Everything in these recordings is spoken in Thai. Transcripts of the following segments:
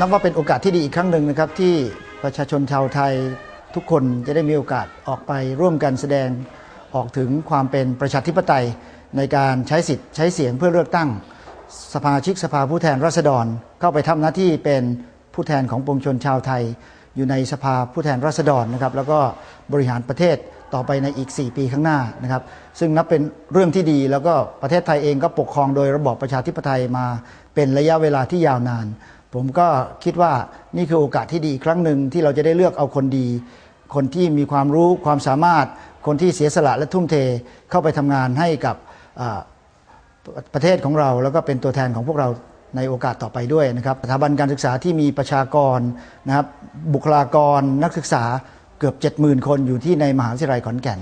นับว่าเป็นโอกาสที่ดีอีกครั้งหนึ่งนะครับ ที่ประชาชนชาวไทยทุกคนจะได้มีโอกาสออกไปร่วมกันแสดงออกถึงความเป็นประชาธิปไตยในการใช้สิทธิ์ใช้เสียงเพื่อเลือกตั้ง สภาชิกสภาผู้แทนราษฎร เข้าไปทำหน้าที่เป็นผู้แทนของปวงชนชาวไทย อยู่ในสภาผู้แทนราษฎรนะครับ แล้วก็บริหารประเทศต่อไปในอีก 4 ปีข้างหน้านะครับ ซึ่งนับเป็นเรื่องที่ดีแล้วก็ประเทศไทยเองก็ปกครองโดยระบอบประชาธิปไตยมาเป็นระยะเวลาที่ยาวนาน ผมก็คิดว่านี่คือโอกาสที่ดีครั้งหนึ่งที่เราจะได้เลือกเอาคนดี คนที่มีความรู้ความสามารถ คนที่เสียสละและทุ่มเทเข้าไปทำงานให้กับประเทศของเราแล้วก็เป็นตัวแทนของพวกเราในโอกาสต่อไปด้วยนะครับสถาบันการศึกษาที่มีประชากรนะครับบุคลากรนักศึกษาเกือบ 70,000 คนอยู่ที่ในมหาวิทยาลัยขอนแก่น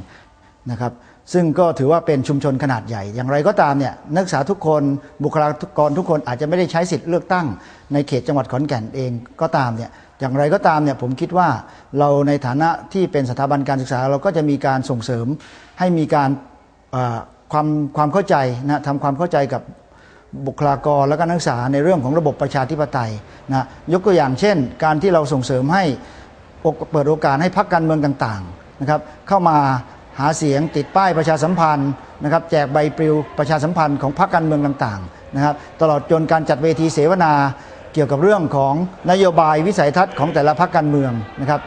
นะครับ ซึ่งก็ถือว่าเป็นชุมชนขนาดใหญ่ อย่างไรก็ตามเนี่ยนักศึกษาทุกคนบุคลากรทุกคนอาจจะไม่ได้ใช้สิทธิ์เลือกตั้ง ในเขตจังหวัดขอนแก่นเองก็ตามเนี่ยอย่างไรก็ตามเนี่ยผมคิดว่าเราในฐานะที่เป็นสถาบันการศึกษา เราก็จะมีการส่งเสริมให้มีการความความเข้าใจนะทำความเข้าใจกับบุคลากรและก็นักศึกษาในเรื่องของระบบประชาธิปไตยนะยกตัวอย่างเช่น การที่เราส่งเสริมให้เปิดโอกาสให้พรรคการเมืองต่างๆนะครับเข้ามา หาเสียงติดป้ายประชาสัมพันธ์นะครับแจกใบปลิวประชาสัมพันธ์ของพรรคการเมืองต่างๆนะครับตลอดจนการจัดเวทีเสวนาเกี่ยวกับเรื่องของนโยบายวิสัยทัศน์ของแต่ละพรรคการเมืองนะครับ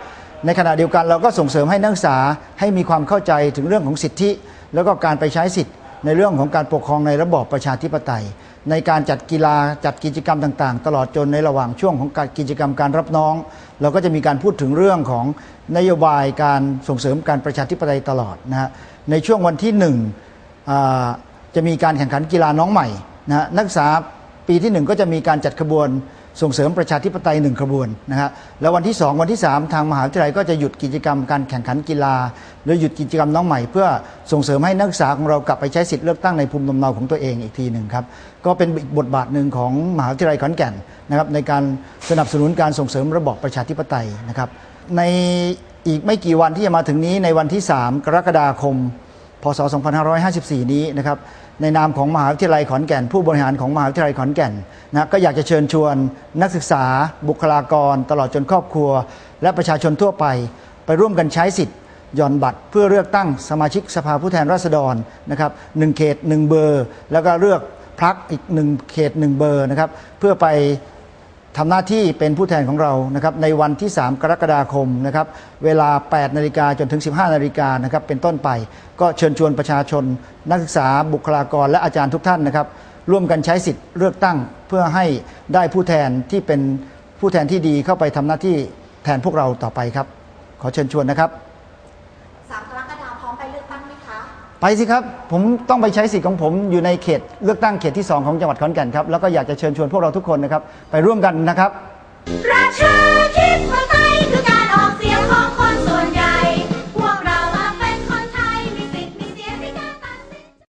ในขณะเดียวกันเราก็ส่งเสริมให้นักศึกษาให้มีความเข้าใจถึงเรื่องของสิทธิ แล้วก็การไปใช้สิทธิในเรื่องของการปกครองในระบอบประชาธิปไตย ในการจัดกีฬาจัดกิจกรรมต่างๆ ตลอดจนในระหว่างช่วงของการกิจกรรมการรับน้อง เราก็จะมีการพูดถึงเรื่องของนโยบายการส่งเสริมการประชาธิปไตยตลอดนะฮะในช่วงวันที่หนึ่งจะมีการแข่งขันกีฬาน้องใหม่นะฮะนักศึกษาปีที่ 1 ก็จะมีการจัดขบวน ส่งเสริมประชาธิปไตยหนึ่งขบวนนะฮะแล้ววันที่ 2 วันที่ 3 ทางมหาวิทยาลัยก็จะหยุดกิจกรรมการแข่งขันกีฬา หรือหยุดกิจกรรมน้องใหม่ เพื่อส่งเสริมให้นักศึกษาของเรากลับไปใช้สิทธิ์เลือกตั้งในภูมิลำเนาของตัวเองอีกทีหนึ่งครับก็เป็นอีกบทบาทหนึ่งของมหาวิทยาลัยขอนแก่นนะครับในการสนับสนุนการส่งเสริมระบอบประชาธิปไตยนะครับในอีกไม่กี่วันที่จะมาถึงนี้ในวันที่ 3 กรกฎาคม พศ 2554 นี้นะครับ ในนามของมหาวิทยาลัยขอนแก่น ผู้บริหารของมหาวิทยาลัยขอนแก่นนะก็อยากจะเชิญชวนนักศึกษา บุคลากร ตลอดจนครอบครัว และประชาชนทั่วไป ไปร่วมกันใช้สิทธิ์หย่อนบัตรเพื่อเลือกตั้งสมาชิกสภาผู้แทนราษฎรนะครับหนึ่งเขตหนึ่งเบอร์ แล้วก็เลือกพักอีกหนึ่งเขตหนึ่งเบอร์นะครับเพื่อไป ทำหน้าที่เป็นผู้แทนของเรานะครับในวันที่ 3 กรกฎาคมนะครับเวลา 8 นาฬิกาจนถึง 15 นาฬิกานะครับเป็นต้นไป ก็เชิญชวนประชาชน นักศึกษาบุคลากรและอาจารย์ทุกท่านนะครับร่วมกันใช้สิทธิ์เลือกตั้งเพื่อให้ได้ผู้แทนที่เป็นผู้แทนที่ดีเข้าไปทำหน้าที่แทนพวกเราต่อไปครับ ขอเชิญชวนนะครับ ไปสิครับ ผมต้องไปใช้สิทธิ์ของผมอยู่ในเขตเลือกตั้งเขตที่ 2 ของจังหวัดขอนแก่นครับ แล้วก็อยากจะเชิญชวนพวกเราทุกคนนะครับ ไปร่วมกันนะครับ ราชา